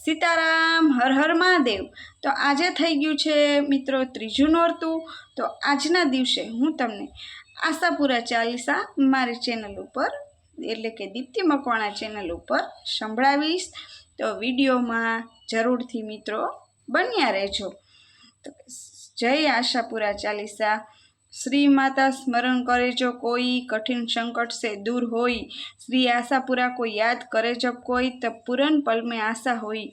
સીતારામ, હર હર મહાદેવ. તો આજે થઈ ગયું છે મિત્રો ત્રીજું નોરતું. તો આજના દિવસે હું તમને આશાપુરા ચાલીસા મારી ચેનલ ઉપર, એટલે કે દીપ્તિ મકવાણા ચેનલ ઉપર સંભળાવીશ. તો વિડીયોમાં જરૂરથી મિત્રો બન્યા રહેજો. તો જય આશાપુરા ચાલીસા. શ્રી માતા સ્મરણ કરે, જો કોઈ કઠિન સંકટ સે દૂર હોય, શ્રી આશાપુરા કોઈ યાદ કરે જો કોઈ તો પૂરન પલમે આશા હોય.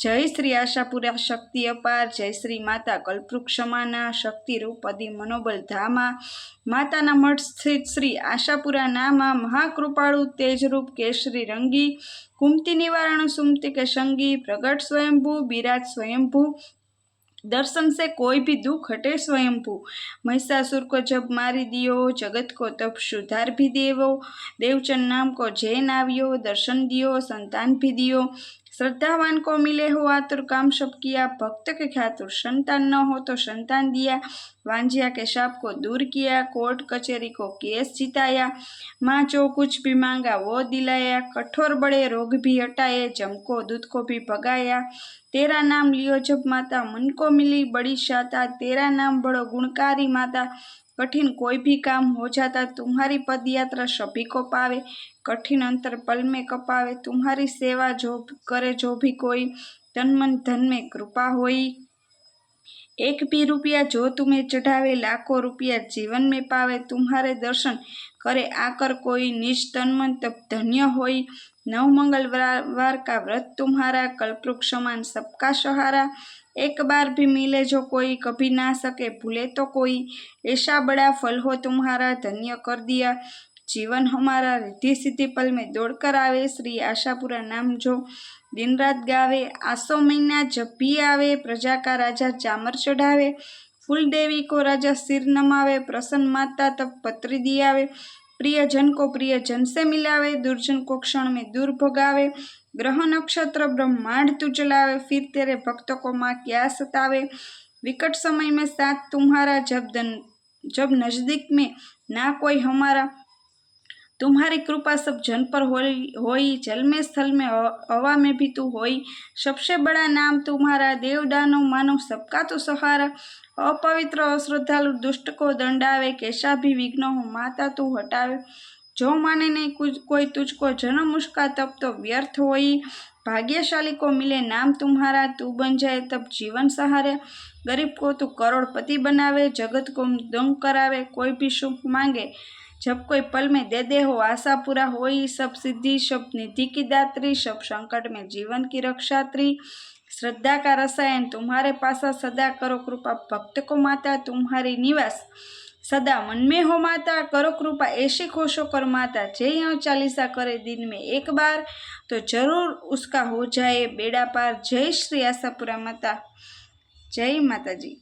જય શ્રી આશાપુરા, શક્તિ અપાર. જય શ્રી માતા કલ્પવૃક્ષ શક્તિરૂપ શક્તિ રૂપ અધિ મનોબલ ધામા. માતાના મઠ સ્થિત શ્રી આશાપુરા નામા, મહાકૃપાળુ તેજરૂપ કેશરી રંગી. કુમતી નિવારણ સુમતી કે સંગી, પ્રગટ સ્વયંભૂ, બિરાજ સ્વયંભૂ. દર્શન સે કોઈ ભી દુઃખ હટે સ્વયંભુ. મહિષાસુર કો જબ મારી દિયો, જગત કો તપ સુધાર ભી દેવો. દેવચંદ નામ કો જૈન આવ્યો, દર્શન દિયો, સંતાન ભી દિયો. श्रद्धावान को मिले हो आतुर काम सब किया, भक्त के खातुर संतान न हो तो संतान दिया। वांझिया के शाप को दूर किया, कोर्ट कचहरी को केस जिताया। माँ जो कुछ भी मांगा वो दिलाया। कठोर बड़े रोग भी हटाए, जम को दूध को भी भगाया। तेरा नाम लियो जब माता, मन को मिली बड़ी शाता। तेरा नाम बड़ो गुणकारी माता। कठिन कोई भी काम हो जाता तुम्हारी पद यात्रा सभी को पावे कठिन अंतर पल में कपावे तुम्हारी सेवा जो करे जो भी कोई तन मन धन में कृपा होई एक भी रुपया जो तुम्हें चढ़ावे लाखों रुपया जीवन में पावे तुम्हारे दर्शन કરે આ કર કોઈ નિષ્તન્મન તપ ધન્ય હોય નવમંગલ વાર કા વ્રત તુમ્હારા, કલ્પવૃક્ષ સમાન સબકા સહારા. એક બાર ભી મિલે જો કોઈ, કભી ના સકે ભૂલે તો કોઈ. એશા બડા ફલ હો તુમ્હારા, ધન્ય કર દિયા. જીવન હમારા રિદ્ધિ સિદ્ધિ પલ મેં દોડ કર આવે, શ્રી આશાપુરા નામ જો. દિન રાત ગાવે, આસો મહિના જપી આવે, પ્રજા કા રાજા ચામર ચઢાવે. चढ़ावे फूल देवी को राजा सिर नमावे प्रसन्न माता तब पत्री दियावे प्रियजन को प्रियजन से मिलावे दुर्जन को क्षण में दूर भगावे ग्रह नक्षत्र ब्रह्मांड तू चलावे फिर तेरे भक्तों को माँ क्या सतावे विकट समय में साथ तुम्हारा जब दन जब नज़दीक में ना कोई हमारा तुम्हारी कृपा सब जन पर होई जल में, स्थल में हवा में भी तू होई। सबसे बड़ा नाम तुम्हारा देव दानव मानव सबका तो सहारा। अपवित्र, अश्रद्धालु, दुष्ट को दंडावे, कैसा भी विघ्न हो, माता तू हटावे। जो माने नहीं, कुछ, कोई तुझको जन्म उसका तब तो व्यर्थ होई। भाग्यशाली को मिले नाम तुम्हारा, तू बन जाए तब जीवन सहारे। गरीब को तू करोड़पति बनावे, जगत को दंग करावे, कोई भी सुख मांगे। जब कोई पल में दे दे हो, आशा पूरा हो ही सब सिद्धि, सब निधि की दात्री, सब संकट में जीवन की रक्षात्री। श्रद्धा का रसायन, तुम्हारे पास सदा करो कृपा। भक्त को माता, तुम्हारी निवास सदा मन में हो माता। करो कृपा, ऐसी खुशो कर माता जय यहाँ चालीसा करे दिन में एक बार। तो ज़रूर उसका हो जाए बेड़ा पार। जय श्री आशापुरा माता। जय माता जी।